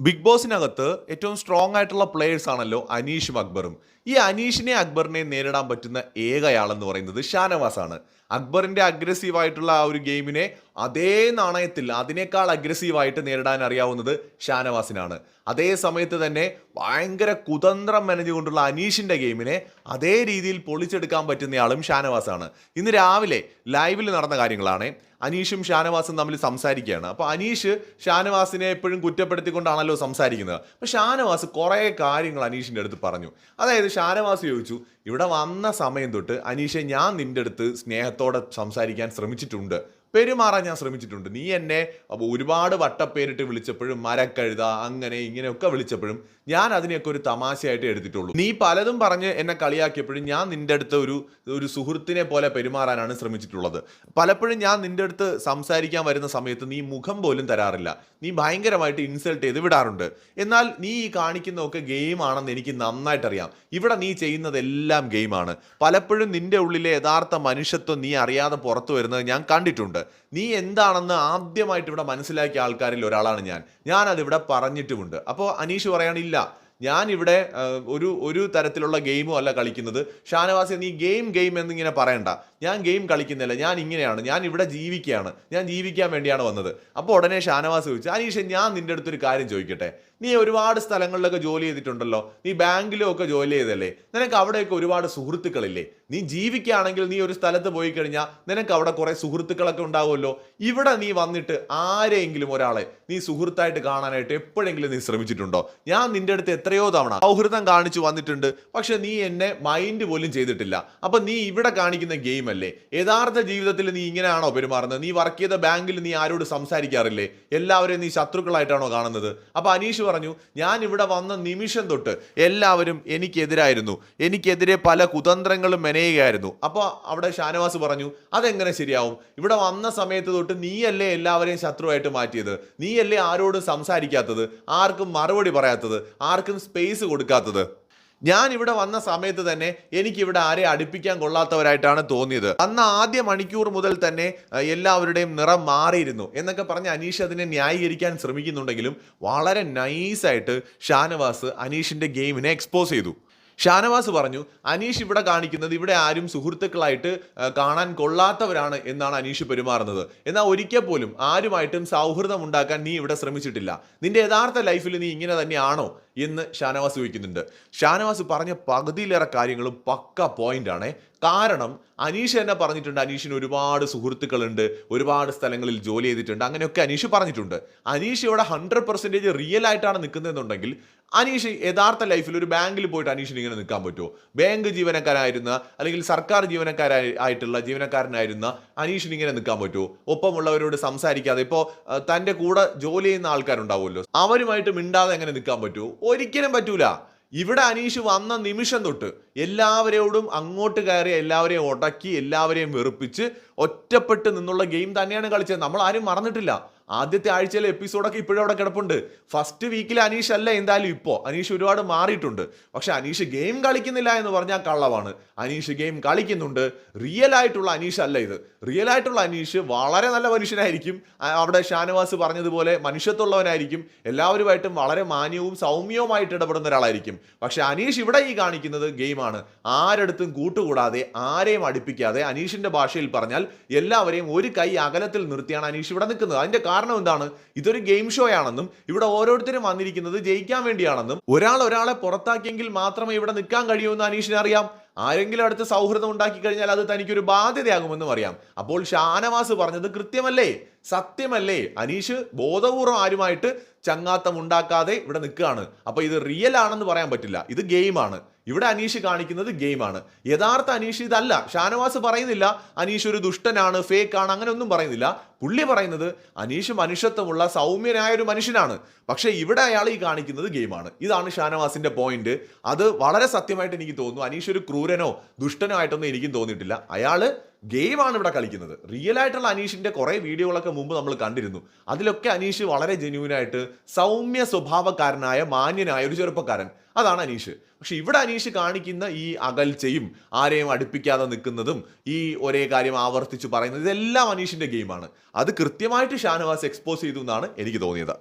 Big ബോസിനകത്ത് ഏറ്റവും strong ആയിട്ടുള്ള players ആണല്ലോ അനീഷും അക്ബറും. ഈ അനീഷിനെ അക്ബറിനെ നേരിടാൻ പറ്റുന്ന ഏകയാളെന്ന് പറയുന്നത് ഷാനവാസ് ആണ് അക്ബറിന്റെ അഗ്രസീവ് ആയിട്ടുള്ള ആ ഒരു ഗെയിമിനെ അതേ നാണയത്തിൽ അതിനേക്കാൾ അഗ്രസീവായിട്ട് നേരിടാൻ അറിയാവുന്നത് ഷാനവാസിനാണ്. അതേ സമയത്ത് തന്നെ ഭയങ്കര കുതന്ത്രം മെനഞ്ഞുകൊണ്ടുള്ള അനീഷിന്റെ ഗെയിമിനെ അതേ രീതിയിൽ പൊളിച്ചെടുക്കാൻ പറ്റുന്നയാളും ഷാനവാസാണ്. ഇന്ന് രാവിലെ ലൈവിൽ നടന്ന കാര്യങ്ങളാണ്. അനീഷും ഷാനവാസും തമ്മിൽ സംസാരിക്കുകയാണ്. അപ്പോൾ അനീഷ് ഷാനവാസിനെ എപ്പോഴും കുറ്റപ്പെടുത്തിക്കൊണ്ടാണല്ലോ സംസാരിക്കുന്നത്. അപ്പോൾ ഷാനവാസ് കുറേ കാര്യങ്ങൾ അനീഷിന്റെ അടുത്ത് പറഞ്ഞു. അതായത് ഷാനവാസ് ചോദിച്ചു ഇവിടെ വന്ന സമയം തൊട്ട് അനീഷെ ഞാൻ നിന്റെ അടുത്ത് സ്നേഹത്തോടെ സംസാരിക്കാൻ ശ്രമിച്ചിട്ടുണ്ട്. പെരുമാറാൻ ഞാൻ ശ്രമിച്ചിട്ടുണ്ട്. നീ എന്നെ ഒരുപാട് വട്ടപ്പേരിട്ട് വിളിച്ചപ്പോഴും മരക്കഴുത അങ്ങനെ ഇങ്ങനെയൊക്കെ വിളിച്ചപ്പോഴും ഞാൻ അതിനെയൊക്കെ ഒരു തമാശയായിട്ട് എടുത്തിട്ടുള്ളൂ. നീ പലതും പറഞ്ഞ് എന്നെ കളിയാക്കിയപ്പോഴും ഞാൻ നിന്റെ അടുത്ത് ഒരു ഒരു സുഹൃത്തിനെ പോലെ പെരുമാറാനാണ് ശ്രമിച്ചിട്ടുള്ളത്. പലപ്പോഴും ഞാൻ നിന്റെ അടുത്ത് സംസാരിക്കാൻ വരുന്ന സമയത്ത് നീ മുഖം പോലും തരാറില്ല. നീ ഭയങ്കരമായിട്ട് ഇൻസൾട്ട് ചെയ്ത് വിടാറുണ്ട്. എന്നാൽ നീ ഈ കാണിക്കുന്നതൊക്കെ ഗെയിം ആണെന്ന് എനിക്ക് നന്നായിട്ട് അറിയാം ഇവിടെ നീ ചെയ്യുന്നതെല്ലാം ഗെയിമാണ്. പലപ്പോഴും നിന്റെ ഉള്ളിലെ യഥാർത്ഥ മനുഷ്യത്വം നീ അറിയാതെ പുറത്തു വരുന്നത് ഞാൻ കണ്ടിട്ടുണ്ട്. നീ എന്താണെന്ന് ആദ്യമായിട്ട് ഇവിടെ മനസ്സിലാക്കിയ ആൾക്കാരിൽ ഒരാളാണ് ഞാൻ. ഞാൻ അതിവിടെ പറഞ്ഞിട്ടുമുണ്ട്. അപ്പോൾ അനീഷ് പറയാനില്ല ഞാൻ ഇവിടെ ഒരു ഒരു തരത്തിലുള്ള ഗെയിമും അല്ല കളിക്കുന്നത്. ഷാനവാസി നീ ഗെയിം ഗെയിം എന്നിങ്ങനെ പറയണ്ട. ഞാൻ ഗെയിം കളിക്കുന്നില്ല ഞാൻ ഇങ്ങനെയാണ് ഞാൻ ഇവിടെ ജീവിക്കുകയാണ് ഞാൻ ജീവിക്കാൻ വേണ്ടിയാണ് വന്നത്. അപ്പോൾ ഉടനെ ഷാനവാസ് ചോദിച്ചു അനീഷ് ഞാൻ നിന്റെ അടുത്തൊരു കാര്യം ചോദിക്കട്ടെ? നീ ഒരുപാട് സ്ഥലങ്ങളിലൊക്കെ ജോലി ചെയ്തിട്ടുണ്ടല്ലോ നീ ബാങ്കിലും ഒക്കെ ജോലി ചെയ്തല്ലേ നിനക്ക് അവിടെയൊക്കെ ഒരുപാട് സുഹൃത്തുക്കളില്ലേ? നീ ജീവിക്കുകയാണെങ്കിൽ നീ ഒരു സ്ഥലത്ത് പോയി കഴിഞ്ഞാൽ നിനക്ക് അവിടെ കുറേ സുഹൃത്തുക്കളൊക്കെ ഉണ്ടാവുമല്ലോ. ഇവിടെ നീ വന്നിട്ട് ആരെങ്കിലും ഒരാളെ നീ സുഹൃത്തായിട്ട് കാണാനായിട്ട് എപ്പോഴെങ്കിലും നീ ശ്രമിച്ചിട്ടുണ്ടോ? ഞാൻ നിന്റെ അടുത്ത് എത്രയോ തവണ സൗഹൃദം കാണിച്ചു വന്നിട്ടുണ്ട് പക്ഷെ നീ എന്നെ മൈൻഡ് പോലും ചെയ്തിട്ടില്ല. അപ്പൊ നീ ഇവിടെ കാണിക്കുന്ന ഗെയിം അല്ലേ യഥാർത്ഥ ജീവിതത്തിൽ നീ ഇങ്ങനെയാണോ പെരുമാറുന്നത്? നീ വർക്ക് ചെയ്ത ബാങ്കിൽ നീ ആരോട് സംസാരിക്കാറില്ലേ? എല്ലാവരെയും നീ ശത്രുക്കളായിട്ടാണോ കാണുന്നത്? അപ്പോൾ അനീഷ് പറഞ്ഞു ഞാൻ ഇവിടെ വന്ന നിമിഷം തൊട്ട് എല്ലാവരും എനിക്കെതിരായിരുന്നു. എനിക്കെതിരെ പല കുതന്ത്രങ്ങളും മെനയുകയായിരുന്നു. അപ്പോൾ അവിടെ ഷാനവാസ് പറഞ്ഞു അതെങ്ങനെ ശരിയാവും? ഇവിടെ വന്ന സമയത്ത് തൊട്ട് നീയല്ലേ എല്ലാവരെയും ശത്രുവായിട്ട് മാറ്റിയത്? നീയല്ലേ ആരോടും സംസാരിക്കാത്തത്? ആർക്കും മറുപടി പറയാത്തത്? ആർക്കും സ്പേസ് കൊടുക്കാത്തത്? ഞാൻ ഇവിടെ വന്ന സമയത്ത് തന്നെ എനിക്ക് ഇവിടെ ആരെ അടുപ്പിക്കാൻ കൊള്ളാത്തവരായിട്ടാണ് തോന്നിയത്. അന്ന് ആദ്യ മണിക്കൂർ മുതൽ തന്നെ എല്ലാവരുടെയും നിറം മാറിയിരുന്നു. എന്നൊക്കെ പറഞ്ഞ് അനീഷ് അതിനെ ന്യായീകരിക്കാൻ ശ്രമിക്കുന്നുണ്ടെങ്കിലും വളരെ നൈസായിട്ട് ഷാനവാസ് അനീഷിന്റെ ഗെയിമിനെ എക്സ്പോസ് ചെയ്തു. ഷാനവാസ് പറഞ്ഞു അനീഷ് ഇവിടെ കാണിക്കുന്നത് ഇവിടെ ആരും സുഹൃത്തുക്കളായിട്ട് കാണാൻ കൊള്ളാത്തവരാണ് എന്നാണ് അനീഷ് പെരുമാറുന്നത്. എന്നാൽ ഒരിക്കൽ പോലും ആരുമായിട്ടും സൗഹൃദം ഉണ്ടാക്കാൻ നീ ഇവിടെ ശ്രമിച്ചിട്ടില്ല. നിന്റെ യഥാർത്ഥ ലൈഫിൽ നീ ഇങ്ങനെ തന്നെയാണോ? എന്ന് ഷാനവാസ് ചോദിക്കുന്നുണ്ട്. ഷാനവാസ് പറഞ്ഞ പകുതിയിലേറെ കാര്യങ്ങളും പക്ക പോയിന്റ് ആണ്. കാരണം അനീഷ് തന്നെ പറഞ്ഞിട്ടുണ്ട് അനീഷിന് ഒരുപാട് സുഹൃത്തുക്കളുണ്ട് ഒരുപാട് സ്ഥലങ്ങളിൽ ജോലി ചെയ്തിട്ടുണ്ട് അങ്ങനെയൊക്കെ അനീഷ് പറഞ്ഞിട്ടുണ്ട്. അനീഷ് ഇവിടെ ഹൺഡ്രഡ് പെർസെന്റേജ് റിയൽ ആയിട്ടാണ് നിൽക്കുന്നതെന്നുണ്ടെങ്കിൽ അനീഷ് യഥാർത്ഥ ലൈഫിൽ ഒരു ബാങ്കിൽ പോയിട്ട് അനീഷിന് ഇങ്ങനെ നിൽക്കാൻ പറ്റുമോ? ബാങ്ക് ജീവനക്കാരായിരുന്ന അല്ലെങ്കിൽ സർക്കാർ ജീവനക്കാരായി ആയിട്ടുള്ള ജീവനക്കാരനായിരുന്ന അനീഷിന് ഇങ്ങനെ നിൽക്കാൻ പറ്റുമോ? ഒപ്പമുള്ളവരോട് സംസാരിക്കാതെ ഇപ്പോൾ തന്റെ കൂടെ ജോലി ചെയ്യുന്ന ആൾക്കാരുണ്ടാവുമല്ലോ. അവരുമായിട്ട് മിണ്ടാതെ എങ്ങനെ നിൽക്കാൻ പറ്റുമോ? ഒരിക്കലും പറ്റൂല. ഇവിടെ അനീഷ് വന്ന നിമിഷം തൊട്ട് എല്ലാവരോടും അങ്ങോട്ട് കയറി എല്ലാവരെയും ഉടക്കി എല്ലാവരെയും വെറുപ്പിച്ച് ഒറ്റപ്പെട്ട് നിന്നുള്ള ഗെയിം തന്നെയാണ് കളിച്ചത്. നമ്മൾ ആരും മറന്നിട്ടില്ല. ആദ്യത്തെ ആഴ്ചയിലെ എപ്പിസോഡൊക്കെ ഇപ്പോഴും അവിടെ കിടപ്പുണ്ട്. ഫസ്റ്റ് വീക്കിൽ അനീഷ് അല്ല എന്തായാലും ഇപ്പോൾ അനീഷ് ഒരുപാട് മാറിയിട്ടുണ്ട്. പക്ഷെ അനീഷ് ഗെയിം കളിക്കുന്നില്ല എന്ന് പറഞ്ഞാൽ കള്ളവാണ്. അനീഷ് ഗെയിം കളിക്കുന്നുണ്ട്. റിയൽ ആയിട്ടുള്ള അനീഷ് അല്ല ഇത്. റിയൽ ആയിട്ടുള്ള അനീഷ് വളരെ നല്ല മനുഷ്യനായിരിക്കും. അവിടെ ഷാനവാസ് പറഞ്ഞതുപോലെ മനുഷ്യത്തുള്ളവനായിരിക്കും എല്ലാവരുമായിട്ടും വളരെ മാന്യവും സൗമ്യവുമായിട്ട് ഇടപെടുന്ന ഒരാളായിരിക്കും. പക്ഷെ അനീഷ് ഇവിടെ ഈ കാണിക്കുന്നത് ഗെയിമാണ് ആരെടുത്തും കൂട്ടുകൂടാതെ ആരെയും അടുപ്പിക്കാതെ അനീഷിന്റെ ഭാഷയിൽ പറഞ്ഞാൽ എല്ലാവരെയും ഒരു കൈ അകലത്തിൽ നിർത്തിയാണ് അനീഷ് ഇവിടെ നിൽക്കുന്നത്. അതിന്റെ കാരണം എന്താണ്? ഇതൊരു ഗെയിം ഷോ ആണെന്നും ഇവിടെ ഓരോരുത്തരും വന്നിരിക്കുന്നത് ജയിക്കാൻ വേണ്ടിയാണെന്നും ഒരാൾ ഒരാളെ പുറത്താക്കിയെങ്കിൽ മാത്രമേ ഇവിടെ നിൽക്കാൻ കഴിയൂ എന്ന് അനീഷിന് അറിയാം. ആരെങ്കിലും അടുത്ത് സൗഹൃദം ഉണ്ടാക്കി കഴിഞ്ഞാൽ അത് തനിക്കൊരു ബാധ്യതയാകുമെന്നും അറിയാം. അപ്പോൾ ഷാനവാസ് പറഞ്ഞത് കൃത്യമല്ലേ? സത്യമല്ലേ? അനീഷ് ബോധപൂർവം ആരുമായിട്ട് ചങ്ങാത്തം ഉണ്ടാക്കാതെ ഇവിടെ നിൽക്കുകയാണ്. അപ്പോൾ ഇത് റിയൽ ആണെന്ന് പറയാൻ പറ്റില്ല. ഇത് ഗെയിമാണ് ഇവിടെ അനീഷ് കാണിക്കുന്നത് ഗെയിമാണ് യഥാർത്ഥ അനീഷ് ഇതല്ല. ഷാനവാസ് പറയുന്നില്ല അനീഷ് ഒരു ദുഷ്ടനാണ് ഫേക്ക് ആണ് അങ്ങനെ ഒന്നും പറയുന്നില്ല. പുള്ളി പറയുന്നത് അനീഷ് മനുഷ്യത്വമുള്ള സൗമ്യനായ ഒരു മനുഷ്യനാണ്. പക്ഷേ ഇവിടെ അയാൾ ഈ കാണിക്കുന്നത് ഗെയിമാണ് ഇതാണ് ഷാനവാസിന്റെ പോയിന്റ് അത് വളരെ സത്യമായിട്ട് എനിക്ക് തോന്നുന്നു. അനീഷ് ഒരു ക്രൂരനോ ദുഷ്ടനോ ആയിട്ടൊന്നും എനിക്കും തോന്നിയിട്ടില്ല. അയാൾ ഗെയിമാണ് ഇവിടെ കളിക്കുന്നത്. റിയൽ ആയിട്ടുള്ള അനീഷിന്റെ കുറേ വീഡിയോകളൊക്കെ മുമ്പ് നമ്മൾ കണ്ടിരുന്നു. അതിലൊക്കെ അനീഷ് വളരെ ജെന്യൂനായിട്ട് സൗമ്യ സ്വഭാവക്കാരനായ മാന്യനായ ഒരു ചെറുപ്പക്കാരൻ. അതാണ് അനീഷ്. പക്ഷെ ഇവിടെ അനീഷ് കാണിക്കുന്ന ഈ അകൽച്ചയും ആരെയും അടുപ്പിക്കാതെ നിൽക്കുന്നതും ഈ ഒരേ കാര്യം ആവർത്തിച്ച് പറയുന്നത് ഇതെല്ലാം അനീഷിന്റെ ഗെയിമാണ് അത് കൃത്യമായിട്ട് ഷാനവാസ് എക്സ്പോസ് ചെയ്തു എന്നാണ് എനിക്ക് തോന്നിയത്.